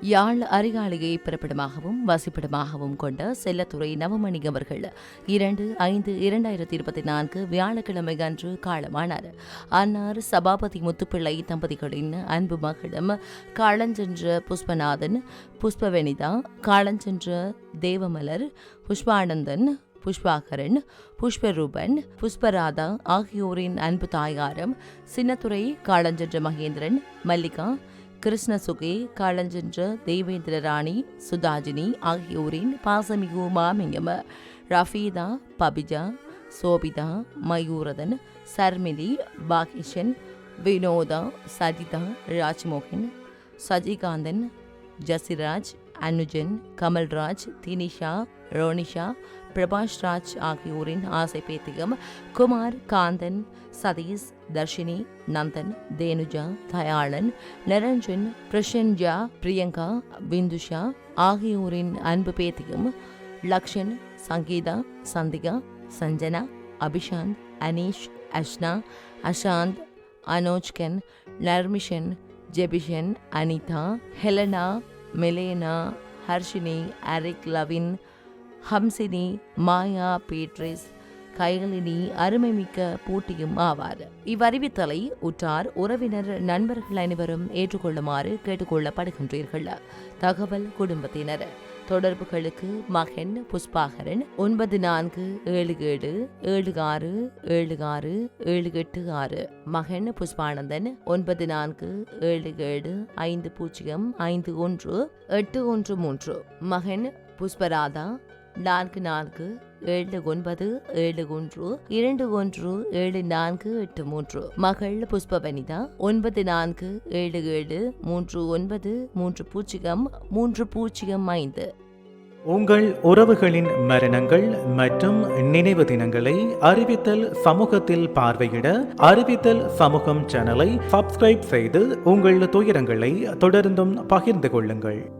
யாழ் அரிகாலையை பிறப்பிடமாகவும் வசிப்பிடமாகவும் கொண்ட செல்லத்துறை நவமணி அவர்கள் இரண்டு ஐந்து இரண்டாயிரத்தி இருபத்தி நான்கு வியாழக்கிழமை அன்று காலமானார். அன்னார் சபாபதி முத்துப்பிள்ளை தம்பதிகளின் அன்பு மகளும் காலஞ்சென்ற புஷ்பநாதன் புஷ்பவனிதா காலஞ்சென்ற தேவமலர் புஷ்பானந்தன் புஷ்பாகரன் புஷ்பரூபன் புஷ்பராதா ஆகியோரின் அன்பு தாயாரம் சின்னத்துறை காலஞ்சென்ற மகேந்திரன் மல்லிகா கிருஷ்ணசுகே காலஞ்சென்ற தேவேந்திர ராணி சுதாஜினி ஆகியோரின் பாசமிகு மாமியம் ரஃபீதா பபிஜா சோபிதா மயூரதன் சர்மிலி பாகிஷன் வினோதா சஜிதா ராஜ்மோகன் சஜிகாந்தன் ஜசிராஜ் அனுஜன் கமல்ராஜ் தினிஷா ரோனிஷா பிரபாஷ் ராஜ் ஆகியோரின் ஆசை பேத்தியம் குமார் காந்தன் சதீஷ் தர்ஷினி நந்தன் தேனுஜா தயாளன் நிரஞ்சன் பிரஷன்ஜா பிரியங்கா பிந்துஷா ஆகியோரின் அன்பு பேத்திகம் Lakshan Sangeetha Chandika Sanjana Abishanth Aneesh Ashna Ashanth Anojkan Narmishan Jebishan Anitha Helena Melena Harshini Arik Lavin Hamsini Maya Beatrice Kaikalini அருமைமிக்க போட்டியும் ஆவார். இவ்வறிவித்தலை உற்றார் உறவினர் நண்பர்கள் அனைவரும் ஏற்றுக்கொள்ளுமாறு கேட்டுக்கொள்ளப்படுகின்றீர்கள். தகவல் குடும்பத்தினர். தொடர்புகளுக்கு மகன் புஷ்பாகரன் ஒன்பது நான்கு ஏழு ஏழு ஏழு ஆறு ஏழு ஆறு ஏழு எட்டு ஆறு மகன் புஷ்பானந்தன் ஒன்பது நான்கு ஏழு ஏழு ஐந்து பூஜ்ஜியம் ஐந்து ஒன்று எட்டு ஒன்று மூன்று. மகன் புஷ்பராதா நான்கு நான்கு ஏழு ஒன்பது ஏழு ஒன்று இரண்டு ஒன்று ஏழு நான்கு எட்டு மூன்று. மகள் புஷ்பவனிதா ஒன்பது நான்கு ஏழு ஏழு மூன்று ஒன்பது மூன்று பூஜ்ஜியம் மூன்று பூஜ்ஜியம் ஐந்து. உங்கள் உறவுகளின் மரணங்கள் மற்றும் நினைவு தினங்களை அறிவித்தல் சமூகத்தில் பார்வையிட அறிவித்தல் சமூகம் சேனலை சப்ஸ்கிரைப் செய்து உங்கள் துயரங்களை தொடர்ந்தும் பகிர்ந்து கொள்ளுங்கள்.